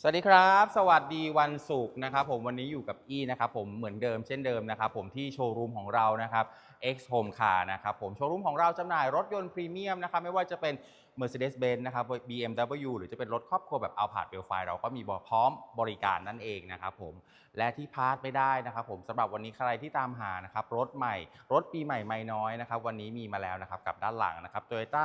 สวัสดีครับ สวัสดีวันศุกร์นะครับผมวันนี้อยู่กับอี้นะครับผมเหมือนเดิมเช่นเดิมนะครับผมที่โชว์รูมของเรานะครับ X Home Car นะครับผมโชว์รูมของเราจำหน่ายรถยนต์พรีเมียมนะครับไม่ว่าจะเป็น Mercedes-Benz นะครับ BMW หรือจะเป็นรถครอบครัวแบบ Alphard w e l f i เราก็มีพร้อมบริการนั่นเองนะครับผมและที่พลาดไม่ได้นะครับผมสำหรับวันนี้ใครที่ตามหานะครับรถใหม่ รถปีใหม่ไม่น้อยนะครับวันนี้มีมาแล้วนะครับกับด้านหลังนะครับ Toyota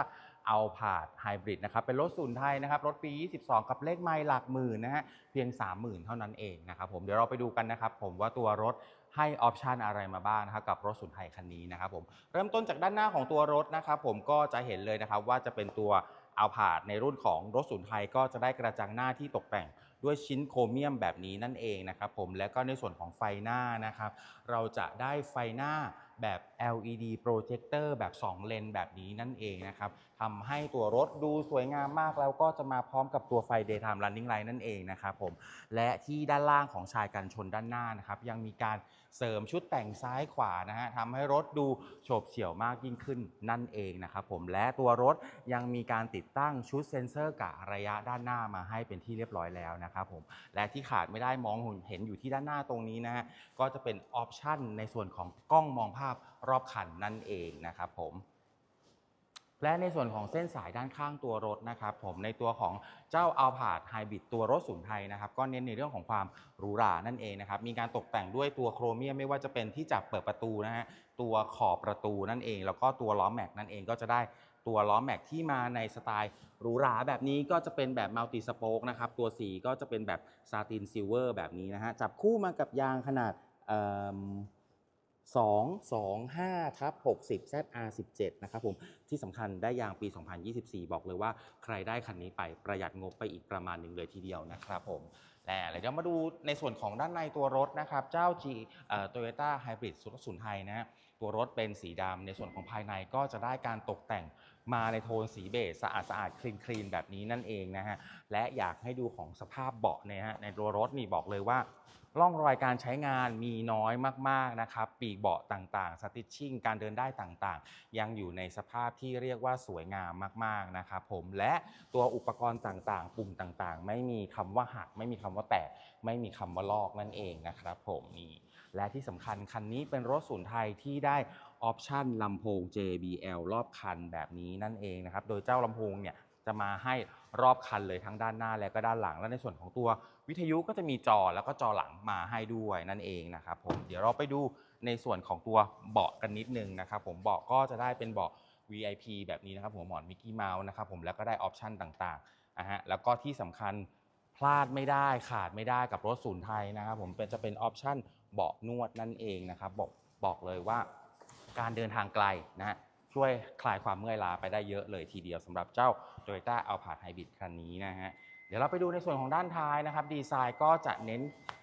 เอาผาดไฮบริดนะครับเป็นรถศูนย์ไทยนะครับรถปี 22 กับเลขไม่หลักหมื่นนะฮะเพียง 30,000 เท่านั้นเองนะครับผมเดี๋ยวเราไปดูกันนะครับผมว่าตัวรถให้ออปชันอะไรมาบ้างนะครับกับรถศูนย์ไทยคันนี้นะครับผมเริ่มต้นจากด้านหน้าของตัวรถนะครับผมก็จะเห็นเลยนะครับว่าจะเป็นตัวเอาผาดในรุ่นของรถศูนย์ไทยก็จะได้กระจังหน้าที่ตกแต่งด้วยชิ้นโครเมียมแบบนี้นั่นเองนะครับผมและก็ในส่วนของไฟหน้านะครับ เราจะได้ไฟหน้าแบบ LED projector แบบ 2 เลนแบบนี้นั่นเองนะครับทำให้ตัวรถดูสวยงามมากแล้วก็จะมาพร้อมกับตัวไฟ daytime running light นั่นเองนะครับผมและที่ด้านล่างของชายกันชนด้านหน้านะครับยังมีการเสริมชุดแต่งซ้ายขวานะฮะทำให้รถดูโฉบเฉี่ยวมากยิ่งขึ้นนั่นเองนะครับผมและตัวรถยังมีการติดตั้งชุดเซ็นเซอร์กะระยะด้านหน้ามาให้เป็นที่เรียบร้อยแล้วนะครับผมและที่ขาดไม่ได้มองเห็นอยู่ที่ด้านหน้าตรงนี้นะฮะก็จะเป็นออปชันในส่วนของกล้องมองภาพรอบคันนั่นเองนะครับผมและในส่วนของเส้นสายด้านข้างตัวรถนะครับผมในตัวของเจ้า a l p a r d Hybrid ตัวรถศูนไทยนะครับก็เน้นในเรื่องของความหรูหรานั่นเองนะครับมีการตกแต่งด้วยตัวโครเมียมไม่ว่าจะเป็นที่จับเปิดประตูนะฮะตัวขอบประตูนั่นเอง แล้วก็ตัวล้อแม็กนั่นเองก็จะได้ตัวล้อแม็กที่มาในสไตล์หรูหราแบบนี้ก็จะเป็นแบบมัลติสโป๊กนะครับตัวสีก็จะเป็นแบบซาตินซิลเวอร์แบบนี้นะฮะจับคู่มากับยางขนาดเอิ่ม 225ทับ60 ZR 17 นะครับผมที่สำคัญได้ยางปี 2024 บอกเลยว่าใครได้คันนี้ไปประหยัดงบไปอีกประมาณหนึ่งเลยทีเดียวนะครับผมและเดี๋ยวมาดูในส่วนของด้านในตัวรถนะครับ เจ้า G โตโยต้าไฮบริดสุดศูนย์ไทยนะฮะตัวรถเป็นสีดำในส่วนของภายในก็จะได้การตกแต่งมาในโทนสีเบจสะอาดสะอาดคลีนคลีนแบบนี้นั่นเองนะฮะ และอยากให้ดูของสภาพเบาะเนี่ยฮะในตัวรถนี่บอกเลยว่า ร่องรอยการใช้งานมีน้อยมากๆนะครับ ปีกเบาะต่างๆ สติชชิ่ง การเดินได้ต่างๆ ยังอยู่ในสภาพที่เรียกว่าสวยงามมากๆนะครับผม และตัวอุปกรณ์ต่างๆ ปุ่มต่างๆ ไม่มีคำว่าหัก ไม่มีคำว่าแตก ไม่มีคำว่าลอกนั่นเองนะครับผมนี่และที่สำคัญคันนี้เป็นรถศูนย์ไทยที่ได้ออปชันลำโพง JBL รอบคันแบบนี้นั่นเองนะครับ โดยเจ้าลำโพงเนี่ย จะมาให้รอบคันเลยทั้งด้านหน้าและก็ด้านหลัง และในส่วนของตัววิทยุก็จะมีจอแล้วก็จอหลังมาให้ด้วยนั่นเองนะครับผมเดี๋ยวเราไปดูในส่วนของตัวเบาะกันนิดนึงนะครับผมเบาะก็จะได้เป็นเบาะ VIP แบบนี้นะครับหัวหมอนมิกกี้เมาส์นะครับผมแล้วก็ได้ออปชันต่างๆนะฮะแล้วก็ที่สำคัญพลาดไม่ได้ขาดไม่ได้กับรถศูนย์ไทยนะครับผมเป็นจะเป็นออปชันเบาะนวดนั่นเองนะครับบอกบอกเลยว่าการเดินทางไกลนะฮะ ช่วยคลายความเมื่อยล้าไปได้เยอะเลยทีเดียวสำหรับเจ้า Toyota a l p a r d Hybrid คันนี้นะฮะเดี๋ยวเราไปดูในส่วนของด้านท้ายนะครับดีไซน์ก็จะเน้น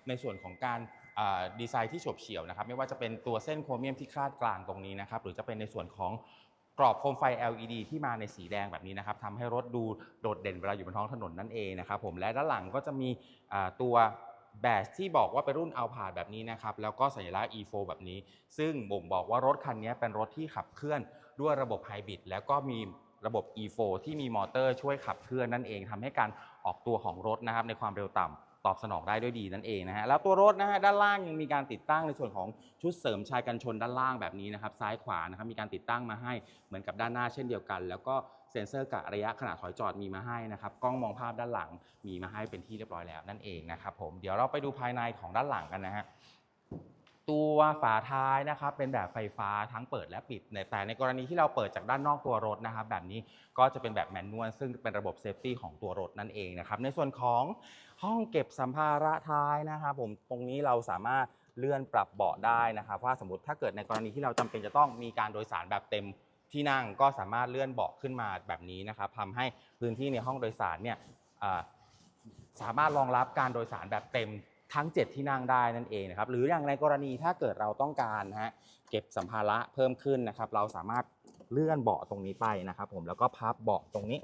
ในส่วนของการดีไซน์ที่ฉบเฉี่ยวนะครับไม่ว่าจะเป็นตัวเส้นโครเมียมที่คาดกลางตรงนี้นะครับหรือจะเป็นในส่วนของกรอบโคมไฟ LED ที่มาในสีแดงแบบนี้นะครับทำให้รถดูโดดเด่นเวลาอยู่บนท้องถนนนั่นเองนะครับผมและด้านหลังก็จะมีตัว แบชที่บอกว่าเป็นรุ่น Alphard แบบนี้นะครับ แล้วก็สัญลักษณ์ E4 แบบนี้ ซึ่งบ่งบอกว่ารถคันนี้เป็นรถที่ขับเคลื่อนด้วยระบบไฮบริดแล้วก็มีระบบ E4 ที่มีมอเตอร์ช่วยขับเคลื่อนนั่นเองทำให้การออกตัวของรถนะครับในความเร็วต่ำตอบสนองได้ด้วยดีนั่นเองนะฮะแล้วตัวรถนะฮะด้านล่างยังมีการติดตั้งในส่วนของชุดเสริมชายกันชนด้านล่างแบบนี้นะครับซ้ายขวานะครับมีการติดตั้งมาให้เหมือนกับด้านหน้าเช่นเดียวกัน แล้วก็ เซ็นเซอร์กะระยะขณะถอยจอดมีมาให้นะครับกล้องมองภาพด้านหลังมีมาให้เป็นที่เรียบร้อยแล้วนั่นเองนะครับผมเดี๋ยวเราไปดูภายในของด้านหลังกันนะฮะตัวฝาท้ายนะครับเป็นแบบไฟฟ้าทั้งเปิดและปิดในแต่ในกรณีที่เราเปิดจากด้านนอกตัวรถนะครับแบบนี้ก็จะเป็นแบบแมนนวลซึ่งเป็นระบบเซฟตี้ของตัวรถนั่นเองนะครับในส่วนของห้องเก็บสัมภาระท้ายนะครับผมตรงนี้เราสามารถเลื่อนปรับเบาะได้นะครับว่าสมมติถ้าเกิดในกรณีที่เราจำเป็นจะต้องมีการโดยสารแบบเต็ม ที่นั่งก็สามารถเลื่อนเบาะขึ้นมาแบบนี้นะครับทำให้พื้นที่ในห้องโดยสารเนี่ยสามารถรองรับการโดยสารแบบเต็มทั้ง 7 ที่นั่งได้นั่นเองนะครับหรืออย่างในกรณีถ้าเกิดเราต้องการนะฮะเก็บสัมภาระเพิ่มขึ้นนะครับ เราสามารถเลื่อนเบาะตรงนี้ไปนะครับ ผมแล้วก็พับเบาะตรงนี้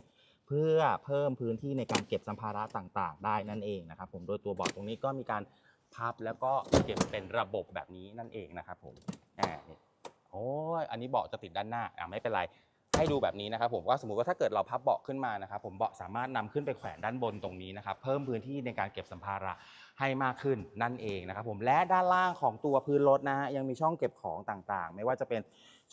เพื่อเพิ่มพื้นที่ในการเก็บสัมภาระต่างๆ ได้นั่นเองนะครับ ผมโดยตัวเบาะตรงนี้ก็มีการพับแล้วก็เก็บเป็นระบบแบบนี้นั่นเองนะครับผมอ่านี่ โอ้ยอันนี้เบาะจะติดด้านหน้าอ่าไม่เป็นไรให้ดูแบบนี้นะครับผมว่าสมมุติว่าถ้าเกิดเราพับเบาะขึ้นมานะครับผมเบาะสามารถนำขึ้นไปแขวนด้านบนตรงนี้นะครับเพิ่มพื้นที่ในการเก็บสัมภาระให้มากขึ้นนั่นเองนะครับผมและด้านล่างของตัวพื้นรถนะฮะยังมีช่องเก็บของต่างๆ ไม่ว่าจะเป็น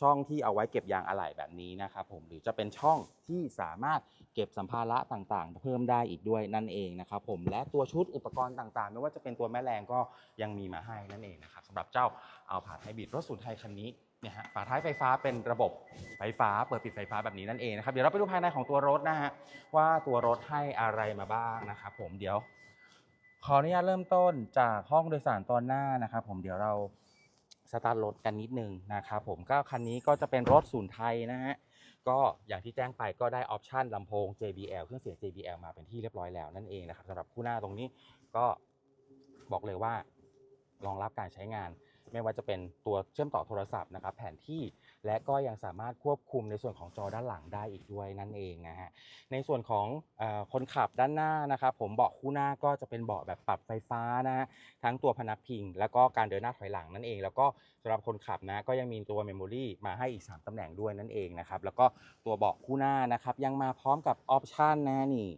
ช่องที่เอาไว้เก็บยางอะไหล่แบบนี้นะครับผมหรือจะเป็นช่องที่สามารถเก็บสัมภาระต่างๆ เพิ่มได้อีกด้วยนั่นเองนะครับผมและตัวชุดอุปกรณ์ต่างๆ ไม่ว่าจะเป็นตัวแม่แรงก็ยังมีมาให้นั่นเองนะครับสำหรับเจ้าเอาผาดไฮบริดรถสูนไทยคันนี้ เนี่ยฮะฝาท้ายไฟฟ้าเป็นระบบไฟฟ้าเปิดปิดไฟฟ้าแบบนี้นั่นเองนะครับเดี๋ยวเราไปดูภายในของตัวรถนะฮะว่าตัวรถให้อะไรมาบ้างนะครับผมเดี๋ยว ขออนุญาตเริ่มต้นจากห้องโดยสารตอนหน้านะครับผมเดี๋ยวเราสตาร์ทรถกันนิดนึงนะครับผมก็คันนี้ก็จะเป็นรถศูนย์ไทยนะฮะก็อย่างที่แจ้งไปก็ได้ออปชันลำโพง JBL เครื่องเสียง JBL มาเป็นที่เรียบร้อยแล้วนั่นเองนะครับสำหรับคู่หน้าตรงนี้ก็บอกเลยว่ารองรับการใช้งาน ไม่ว่าจะเป็นตัวเชื่อมต่อโทรศัพท์นะครับแผนที่และก็ยังสามารถควบคุมในส่วนของจอด้านหลังได้อีกด้วยนั่นเองนะฮะในส่วนของอคนขับด้านหน้านะครับผมเบาะคู่หน้าก็จะเป็นเบาะแบบปรับไฟฟ้านะฮะทั้งตัวพนักพิง แล้วก็การเดินหน้าถอยหลังนั่นเอง แล้วก็สำหรับคนขับนะก็ยังมีตัวเมมโมรี่มาให้อีก 3ตำแหน่งด้วยนั่นเองนะครับแล้วก็ตัวเบาะคู่หน้านะครับยังมาพร้อมกับออปชันนะนี่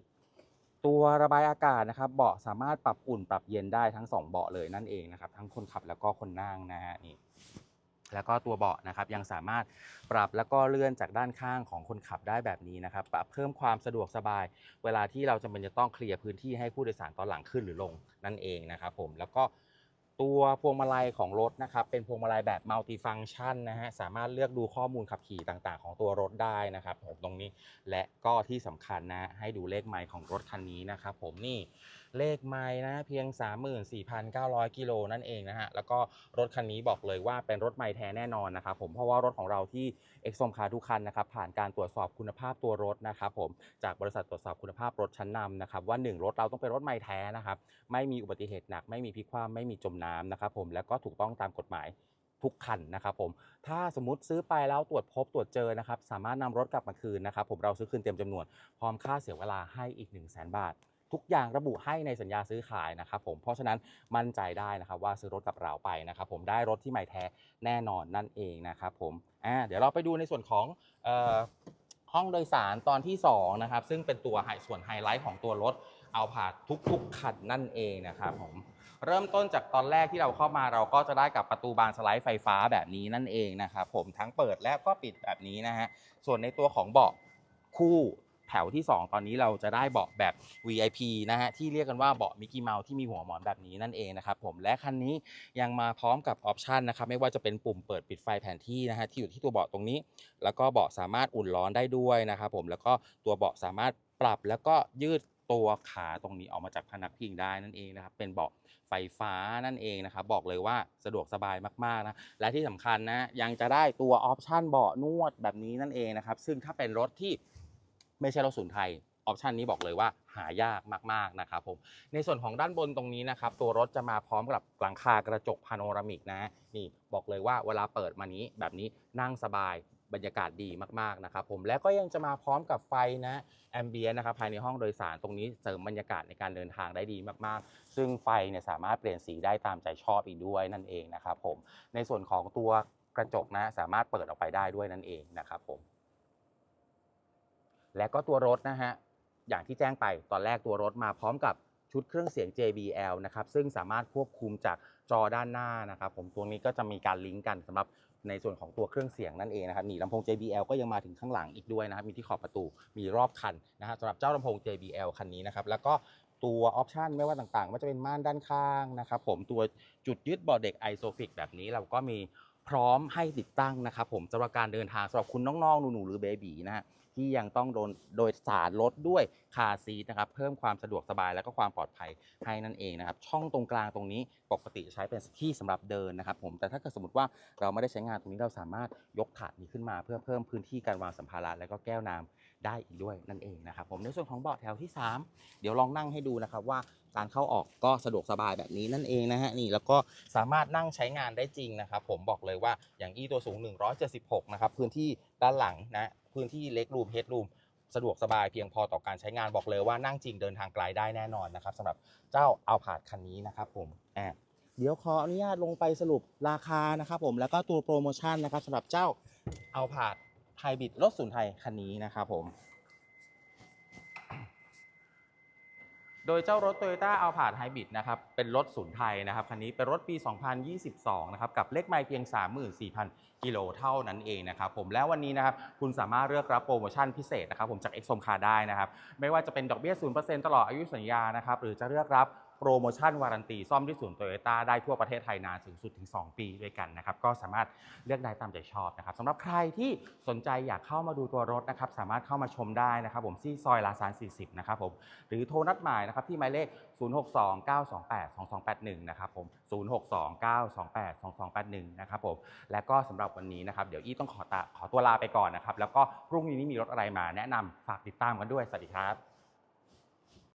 ตัวระบายอากาศนะครับเบาะสามารถปรับอุ่นปรับเย็นได้ทั้งสองเบาะเลยนั่นเองนะครับทั้งคนขับแล้วก็คนนั่งนะฮะนี่แล้วก็ตัวเบาะนะครับยังสามารถปรับแล้วก็เลื่อนจากด้านข้างของคนขับได้แบบนี้นะครับปรับเพิ่มความสะดวกสบาย เวลาที่เราจำเป็นจะต้องเคลียร์พื้นที่ให้ผู้โดยสารตอนหลังขึ้นหรือลงนั่นเองนะครับผมแล้วก็ ตัวพวงมาลัยของรถนะครับเป็นพวงมาลัยแบบมัลติฟังชันนะฮะสามารถเลือกดูข้อมูลขับขี่ต่างๆ ของตัวรถได้นะครับผมตรงนี้และก็ที่สำคัญนะให้ดูเลขไมล์ของรถคันนี้นะครับผมนี่เลขไมล์นะเพียง 34,900 กิโลนั่นเองนะฮะแล้วก็รถคันนี้บอกเลยว่าเป็นรถไมล์แท้แน่นอนนะครับผมเพราะว่ารถของเราที่เอ็กซ์ m มคาทุกคันนะครับผ่านการตรวจสอบคุณภาพตัวรถนะครับผมจากบริษัทตรวจสอบคุณภาพรถชั้นนำนะครับว่า 1 รถเราต้องเป็นรถไมล์แท้นะครับไม่มีอุบัติเหตุหนักไม่มีพิกคว่ำไม่มีจมน้ำนะครับผมแล้วก็ถูกต้องตามกฎหมายทุกคันนะครับผมถ้าสมมติซื้อไปแล้วตรวจพบตรวจเจอนะครับสามารถนำรถกลับมาคืนนะครับผมเราซื้อคืนเต็มจำนวน พร้อมค่าเสียเวลาให้อีก 1 0 0 0 0แบาท ทุกอย่างระบุให้ในสัญญาซื้อขายนะครับผมเพราะฉะนั้นมั่นใจได้นะครับว่าซื้อรถกับเราไปนะครับผมได้รถที่ใหม่แท้แน่นอนนั่นเองนะครับผมอ่าเดี๋ยวเราไปดูในส่วนของออห้องโดยสารตอนที่2นะครับซึ่งเป็นตัวไฮส่วนไฮไลท์ของตัวรถเอาผ่าทุกๆคันนั่นเองนะครับผม เริ่มต้นจากตอนแรกที่เราเข้ามาเราก็จะได้กับประตูบานสไลด์ไฟฟ้าแบบนี้นั่นเองนะครับผมทั้งเปิดและก็ปิดแบบนี้นะฮะส่วนในตัวของเบาะคู่แถวที่ 2 ตอนนี้เราจะได้เบาะแบบ VIP นะฮะที่เรียกกันว่าเบาะมิกกี้เมาส์ที่มีหัวหมอนแบบนี้นั่นเองนะครับผมและคันนี้ยังมาพร้อมกับออปชันนะครับไม่ว่าจะเป็นปุ่มเปิดปิดไฟแผนที่นะฮะที่อยู่ที่ตัวเบาะตรงนี้ แล้วก็เบาะสามารถอุ่นร้อนได้ด้วยนะครับผมแล้วก็ตัวเบาะสามารถปรับแล้วก็ยืด ตัวขาตรงนี้ออกมาจากพนักพิงได้นั่นเองนะครับ เป็นเบาะไฟฟ้านั่นเองนะครับ บอกเลยว่าสะดวกสบายมากๆนะ และที่สำคัญนะยังจะได้ตัวออปชันเบาะนวดแบบนี้นั่นเองนะครับ ซึ่งถ้าเป็นรถที่ไม่ใช่รถศูนย์ไทยออปชันนี้บอกเลยว่าหายากมากๆนะครับผมในส่วนของด้านบนตรงนี้นะครับ ตัวรถจะมาพร้อมกับหลังคากระจกพาโนรามิกนะนี่บอกเลยว่าเวลาเปิดมานี้แบบนี้นั่งสบาย บรรยากาศดีมากๆนะครับผมแล้วก็ยังจะมาพร้อมกับไฟนะแอมเบียนะครับภายในห้องโดยสารตรงนี้เสริมบรรยากาศในการเดินทางได้ดีมากๆ ซึ่งไฟเนี่ยสามารถเปลี่ยนสีได้ตามใจชอบอีกด้วยนั่นเองนะครับผมในส่วนของตัวกระจกนะสามารถเปิดออกไปได้ด้วยนั่นเองนะครับผมและก็ตัวรถนะฮะอย่างที่แจ้งไปตอนแรกตัวรถมาพร้อมกับ ชุดเครื่องเสียง JBL นะครับซึ่งสามารถควบคุมจากจอด้านหน้านะครับผมตัวนี้ก็จะมีการลิงก์กันสำหรับในส่วนของตัวเครื่องเสียงนั่นเองนะครับนี่ลำโพง JBL ก็ยังมาถึงข้างหลังอีกด้วยนะครับมีที่ขอบประตูมีรอบคันนะฮะสำหรับเจ้าลำโพง JBL คันนี้นะครับแล้วก็ตัวออปชันไม่ว่าต่างๆไม่ว่าจะเป็นม่านด้านข้างนะครับผมตัวจุดยึดเบาะเด็กไอโซฟิกแบบนี้เราก็มีพร้อมให้ติดตั้งนะครับผมสำหรับการเดินทางสำหรับคุณน้องๆหนูๆหรือเบบีนะฮะ ที่ยังต้องโดนโดยสารรถด้วยคาซีทนะครับเพิ่มความสะดวกสบายแล้วก็ความปลอดภัยให้นั่นเองนะครับช่องตรงกลางตรงนี้ปกติใช้เป็นที่สำหรับเดินนะครับผมแต่ถ้าเกิดสมมติว่าเราไม่ได้ใช้งานตรงนี้เราสามารถยกถาดนี้ขึ้นมา เพื่อเพิ่มพื้นที่การวางสัมภาระและก็แก้วน้ำได้อีกด้วยนั่นเองนะครับผมในส่วนของเบาะแถวที่ 3 เดี๋ยวลองนั่งให้ดูนะครับว่าการเข้าออกก็สะดวกสบายแบบนี้นั่นเองนะฮะนี่แล้วก็สามารถนั่งใช้งานได้จริงนะครับผมบอกเลยว่าอย่างอีตัวสูง 176 นะครับพื้นที่ด้านหลังนะ พื้นที่เล็กรูมเฮดรูมสะดวกสบายเพียงพอต่อการใช้งานบอกเลยว่านั่งจริงเดินทางไกลได้แน่นอนนะครับสำหรับเจ้าเอาผาดคันนี้นะครับผมอ่าเดี๋ยวขออนุญาตลงไปสรุปราคานะครับผมแล้วก็ตัวโปรโมชั่นนะครับสำหรับเจ้าเอาผาดไฮบริดรถศูนย์ไทยคันนี้นะครับผม โดยเจ้ารถ Toyota a l p a r d Hybrid นะครับ เป็นรถศูนย์ไทยนะครับ คันนี้เป็นรถปี 2022 นะครับ กับเลขไมล์เพียง 34,000 กิโลเท่านั้นเองนะครับผม แล้ววันนี้นะครับ คุณสามารถเลือกรับโปรโมชั่นพิเศษนะครับผมจาก e x o m Car ได้นะครับ ไม่ว่าจะเป็นดอกเบี้ย 0%ตลอดอายุสัญญา นะครับ หรือจะเลือกรับ โปรโมชั่นวารันตีซ่อมที่ศูนย์โตโยต้าได้ทั่วประเทศไทยนานสูงสุดถึง 2 ปีด้วยกันนะครับ ก็สามารถเลือกได้ตามใจชอบนะครับสำหรับใครที่สนใจอยากเข้ามาดูตัวรถนะครับ สามารถเข้ามาชมได้นะครับ ผมที่ซอยลาซาน 40 นะครับผม หรือโทรนัดหมายนะครับที่หมายเลข 0629282281 นะครับผม 0629282281 นะครับผม และก็สำหรับวันนี้นะครับเดี๋ยวอี้ต้องขอตาขอตัวลาไปก่อนนะครับ แล้วก็พรุ่งนี้มีรถอะไรมาแนะนำฝากติดตามกันด้วย สวัสดีครับ